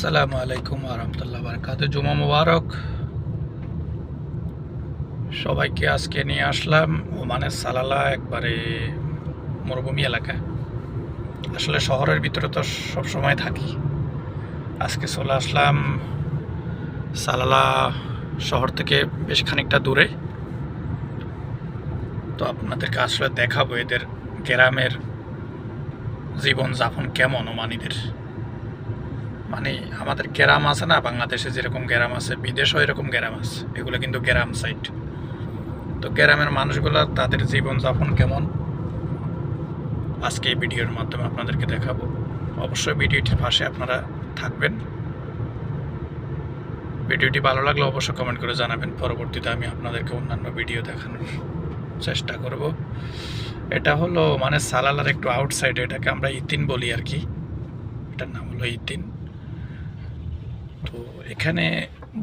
আসসালামু আলাইকুম আরহামতুল্লাহ বারকাত জুমা মুবারক। সবাইকে আজকে নিয়ে আসলাম ওমানের সালালা, একবারে মরুভূমি এলাকা। আসলে শহরের ভিতরে তো সব সময় থাকি। আজকে চলে আসলাম সালালা শহর থেকে বেশ খানিকটা দূরে। তো আপনাদেরকে আসলে দেখাবো এদের গ্রামের জীবন যাপন কেমন ওমানিদের। মানে আমাদের গ্রাম আছে না, বাংলাদেশে যেরকম গ্রাম আছে, বিদেশেও এরকম গ্রাম আছে। এগুলো কিন্তু গ্রাম সাইড তো গ্রামের মানুষগুলো তাদের জীবনযাপন কেমন? আজকে এই ভিডিওর মাধ্যমে আপনাদেরকে দেখাবো। অবশ্যই ভিডিওটির পাশে আপনারা থাকবেন। ভিডিওটি ভালো লাগলে অবশ্যই কমেন্ট করে জানাবেন। পরবর্তীতে আমি আপনাদেরকে অন্যান্য ভিডিও দেখানোর চেষ্টা করব। এটা হলো মানে সালালার একটু আউটসাইডে এটাকে আমরা ইতিন বলি আর কি। এটার নাম হলো ইতিন। এখানে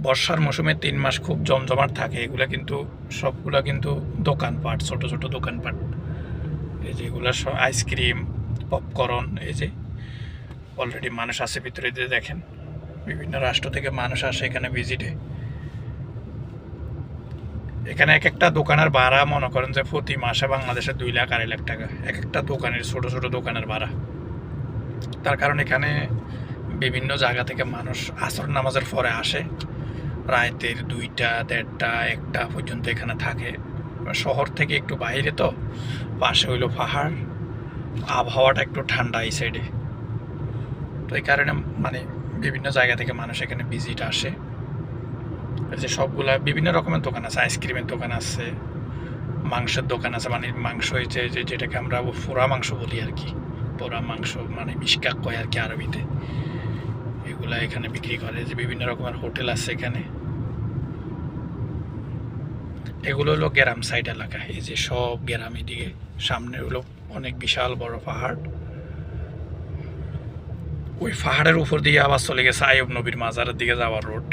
বর্ষার মৌসুমে তিন মাস খুব জমজমাট থাকে। এগুলা কিন্তু, সবগুলা কিন্তু দোকানপাট, ছোট ছোট দোকানপাট। এই যে এগুলা সব আইসক্রিম, পপকর্ন, এই যে অলরেডি মানুষ আসে ভিতরে দিয়ে দেখেন। বিভিন্ন রাষ্ট্র থেকে মানুষ আসে এখানে ভিজিটে এখানে এক একটা দোকানের ভাড়া মনে করেন যে প্রতি মাসে বাংলাদেশে দুই লাখ, আড়াই লাখ টাকা। এক একটা দোকানের, ছোট ছোট দোকানের ভাড়া। তার কারণ এখানে বিভিন্ন জায়গা থেকে মানুষ আসর নামাজের পরে আসে। রাতের দুইটা, দেড়টা, একটা পর্যন্ত এখানে থাকে। শহর থেকে একটু বাইরে তো, পাশে হইল পাহাড়। আবহাওয়াটা একটু ঠান্ডা এই সাইডে তো এই কারণে মানে বিভিন্ন জায়গা থেকে মানুষ এখানে ভিজিট আসে। যে সবগুলা বিভিন্ন রকমের দোকান আছে আইসক্রিমের দোকান আছে, মাংসের দোকান আছে মানে মাংস হয়েছে যে যেটাকে আমরা পোড়া মাংস বলি আর কি। পোড়া মাংস মানে মিসকাক কয় আর কি আরবিতে। এগুলা এখানে বিক্রি করে, যে বিভিন্ন রকমের হোটেল আছে এখানে। এগুলো হলো গ্রাম সাইড এলাকা, এই যে সব গ্রাম এদিকে। সামনে হলো অনেক বিশাল বড় পাহাড়। ওই পাহাড়ের উপর দিয়ে আবার চলে গেছে আয়ব নবীর মাজারের দিকে যাওয়ার রোড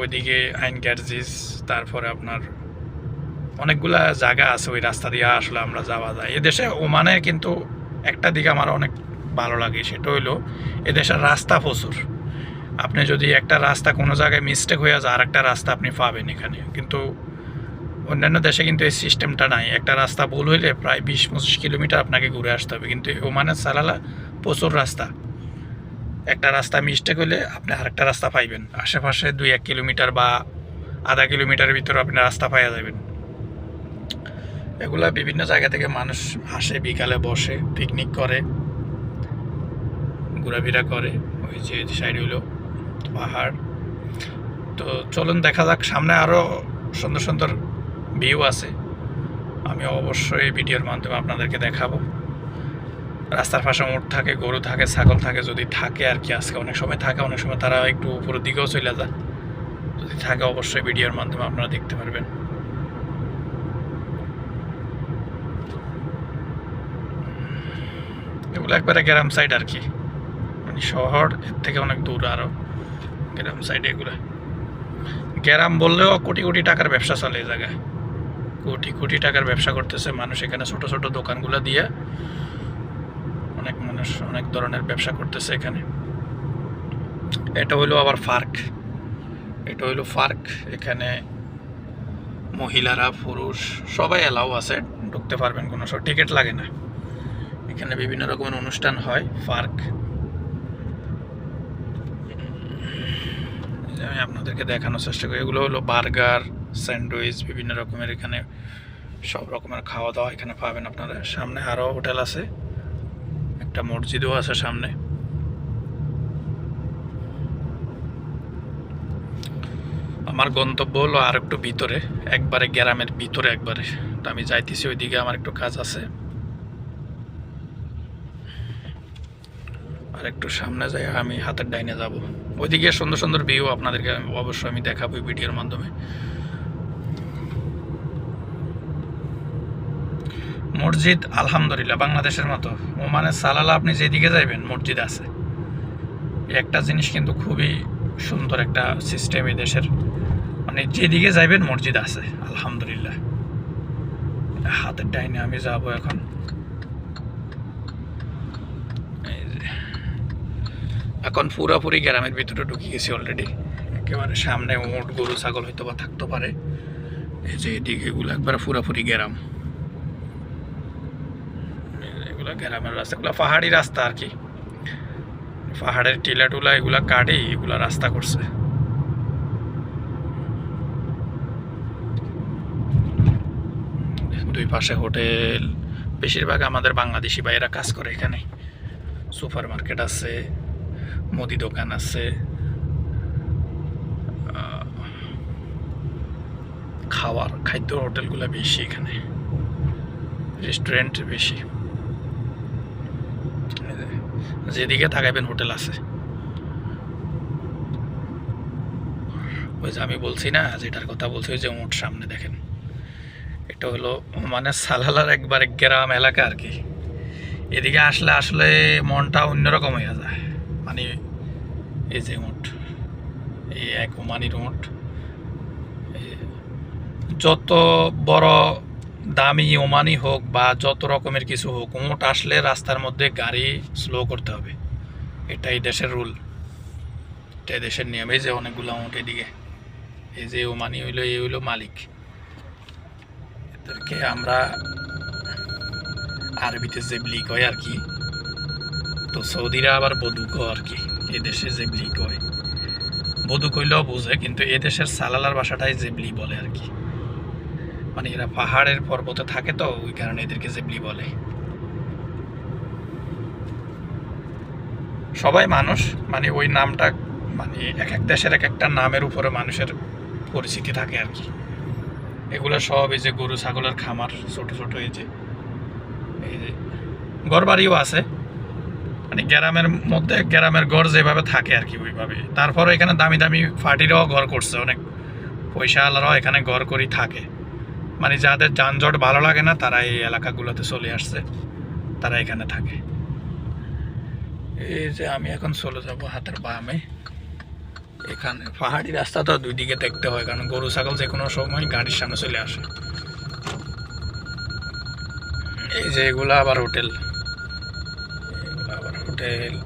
ওইদিকে আইন গ্যারজিস, তারপরে আপনার অনেকগুলা জায়গা আছে ওই রাস্তা দিয়ে আসলে আমরা যাওয়া যায়। এদেশে ওমানে কিন্তু একটা দিকে আমার অনেক ভালো লাগে সেটা হইল এদেশের রাস্তা প্রচুর। আপনি যদি একটা রাস্তা কোনো জায়গায় মিস্টেক হয়ে যায় আর একটা রাস্তা আপনি পাবেন এখানে। কিন্তু অন্যান্য দেশে কিন্তু এই সিস্টেমটা নাই। একটা রাস্তা ভুল হইলে প্রায় বিশ, পঁচিশ কিলোমিটার আপনাকে ঘুরে আসতে হবে। কিন্তু ওমানের সালালা প্রচুর রাস্তা। একটা রাস্তা মিস্টেক হলে আপনি আরেকটা রাস্তা পাইবেন। আশেপাশে দুই, এক কিলোমিটার বা আধা কিলোমিটারের ভিতরে আপনি রাস্তা পাইয়া যাবেন। এগুলা বিভিন্ন জায়গা থেকে মানুষ আসে, বিকালে বসে পিকনিক করে। ঘোরাফেরা করে, ওই যে সাইড হইল পাহাড়। তো চলুন দেখা যাক, সামনে আরও সুন্দর সুন্দর ভিউ আছে। আমি অবশ্যই ভিডিওর মাধ্যমে আপনাদেরকে দেখাবো। রাস্তার পাশে মোট থাকে, গরু থাকে, ছাগল থাকে, যদি থাকে আর কি, আজকে অনেক সময় থাকে, অনেক সময় তারা একটু উপরের দিকেও চলে যায়। যদি থাকে অবশ্যই ভিডিওর মাধ্যমে আপনারা দেখতে পারবেন। এগুলো একবারে গ্রাম সাইড আর কি। শহর, এর থেকে অনেক দূর আরও গ্রাম সাইড এগুলো। গ্রাম বললেও কোটি কোটি টাকার ব্যবসা চলে এই জায়গায়। কোটি কোটি টাকার ব্যবসা করতেছে মানুষ এখানে ছোট ছোট দোকানগুলো দিয়ে। অনেক মানুষ অনেক ধরনের ব্যবসা করতেছে এখানে। এটা হইল আবার ফার্ক এটা হইল ফার্ক এখানে মহিলারা, পুরুষ, সবাই এলাও আছে। ঢুকতে পারবেন কোনো সব টিকিট লাগে না। এখানে বিভিন্ন রকমের অনুষ্ঠান হয়, পার্ক। আমি আপনাদেরকে দেখানোর চেষ্টা করি। এগুলো হলো বার্গার, স্যান্ডউইচ, বিভিন্ন রকমের এখানে সব রকমের খাওয়া দাওয়া এখানে পাবেন আপনারা। সামনে আরও হোটেল আছে, একটা মসজিদও আছে সামনে। আমার গন্তব্য হলো আর একটু ভিতরে, একবারে গ্রামের ভিতরে একবারে। তো আমি যাইতেছি ওইদিকে, আমার একটু কাজ আছে। আর একটু সামনে যাই, আমি হাতের ডাইনে যাব। ওইদিকে সুন্দর সুন্দর ভিউ আপনাদেরকে অবশ্যই আমি দেখাবো ভিডিওর মাধ্যমে। মসজিদ, আলহামদুলিল্লাহ, বাংলাদেশের মতো। ওমানের সালালা, আপনি যেদিকে যাইবেন, মসজিদ আছে। একটা জিনিস কিন্তু খুবই সুন্দর একটা সিস্টেম এই দেশের। মানে যেদিকে যাইবেন, মসজিদ আছে, আলহামদুলিল্লাহ। হাতের ডাইনে আমি যাব এখন এই যে এখন পুরোপুরি গ্রামের ভিতরে ঢুকে গেছি অলরেডি একেবারে সামনে মোট গরু, ছাগল হয়তো বা থাকতে পারে। এই যে এদিকে এগুলো একবারে পুরোপুরি গ্রাম। এগুলো গ্রামের রাস্তা, এগুলো পাহাড়ি রাস্তা আর কি। পাহাড়ের টিলা টুলা এগুলা কাটে, এগুলা রাস্তা করছে। দুই পাশে হোটেল। বেশিরভাগ আমাদের বাংলাদেশি ভাইয়েরা কাজ করে এখানে। সুপার মার্কেট আছে। মুদি দোকান আছে। খাওয়ার, খাদ্য হোটেলগুলো বেশি এখানে। রেস্টুরেন্ট বেশি। যেদিকে তাকাইবেন হোটেল আছে। ওই যে আমি বলছি না, যেটার কথা বলছি, ওই যে উঠ সামনে দেখেন। এটা হলো মানে সালালার একবার গ্রাম এলাকা আর কি। এদিকে আসলে আসলে মনটা অন্যরকম হয়ে যায়। মানে এই যে উঠ এই এক ওমানির উঠ যত বড় দামি ওমানি হোক বা যত রকমের কিছু হোক, উঁট আসলে রাস্তার মধ্যে গাড়ি স্লো করতে হবে। এটাই দেশের রুল এটাই দেশের নিয়ম। এই যে অনেকগুলো উঁট এদিকে। এই যে ওমানি হইল, এই হইল মালিক। এদেরকে আমরা আরবিতে জেবলি কয় আর কি তো সৌদিরা আবার বদুক আর কি এদেশে জেবলি কয়। বদুক কইলেও বোঝে, কিন্তু এদেশের সালালার ভাষাটাই জেবলি বলে আর কি। মানে এরা পাহাড়ের পর্বতে থাকে তো, ওই কারণে এদেরকে জেবলি বলে। সবাই মানুষ মানে ওই নামটা মানে এক এক দেশের এক একটা নামের উপরে মানুষের পরিচিতি থাকে আর কি। এগুলো সব এই যে গরু, ছাগলের খামার, ছোট ছোট এই যে এই যে ঘর বাড়িও আছে। মানে গ্রামের মধ্যে, গ্রামের ঘর যেভাবে থাকে আর কি ওইভাবে। তারপর এখানে দামি দামি ফাটিরাও ঘর করছে, অনেক পয়সা আলারাও এখানে ঘর করি থাকে। মানে যাদের যানজট ভালো লাগে না, তারা এই এলাকাগুলোতে চলে আসছে, তারা এখানে থাকে। এই যে আমি এখন চলে যাব হাতের বামে। এখানে পাহাড়ি রাস্তা তো দুই দিকে দেখতে হয়, কারণ গরু, ছাগল যে কোনো সময় গাড়ির সামনে চলে আসে। এই যে এগুলো আবার হোটেল। হোটেল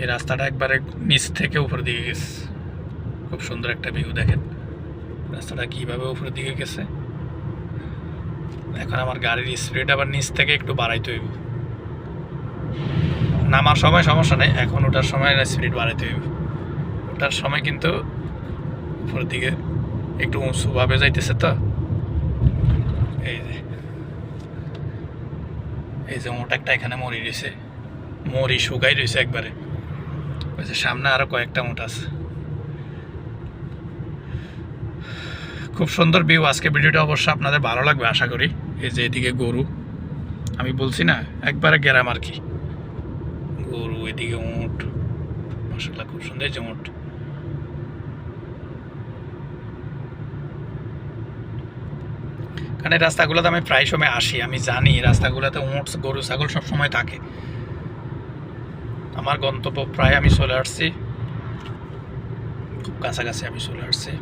এই রাস্তাটা একবারে নিচ থেকে উপর দিকে গেছে। খুব সুন্দর একটা ভিউ দেখেন। রাস্তাটা কীভাবে উপরের দিকে গেছে? এখন আমার গাড়ির স্পিড আবার নিচ থেকে একটু বাড়াইতে হইব। নামার সময় সমস্যা নেই, এখন ওটার সময় স্পিড বাড়াইতে হইব। ওটার সময় কিন্তু উপরের দিকে একটু উঁচুভাবে যাইতেছে তো। এই যে। এই যে মোটা একটা এখানে মরি রয়েছে। মরি শুকাই রয়েছে একবারে। ওই যে সামনে আরও কয়েকটা মোট আছে। খুব সুন্দর ভিউ আজকে ভিডিওটা অবশ্য আপনাদের ভালো লাগবে, আশা করি। এই যে এদিকে গরু। আমি বলছি না, একবারে গ্রাম আর কি। গরু এদিকে উঁট মশলা খুব সুন্দর যে উঁট এই রাস্তাগুলোতে আমি প্রায় সময় আসি, আমি জানি রাস্তাগুলোতে উঁট, গরু, ছাগল সব সময় থাকে। আমার গন্তব্য প্রায় আমি চলে আসছি। খুব কাছাকাছি আমি চলে আসছি।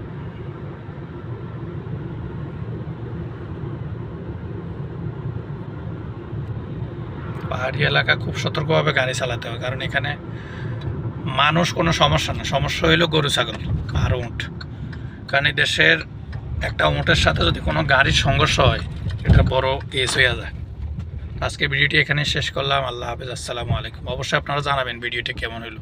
পাহাড়ি এলাকা খুব সতর্কভাবে গাড়ি চালাতে হয়, কারণ এখানে মানুষ কোনো সমস্যা না। সমস্যা হইল গরু, ছাগল আর উঁট। কারণ এই দেশের একটা উঁটের সাথে যদি কোনো গাড়ির সংঘর্ষ হয়, এটা বড় কেস হয়ে যায়। আজকে ভিডিওটি এখানে শেষ করলাম। আল্লাহ হাফেজ। আসসালামু আলাইকুম। অবশ্যই আপনারা জানাবেন ভিডিওটি কেমন হলো।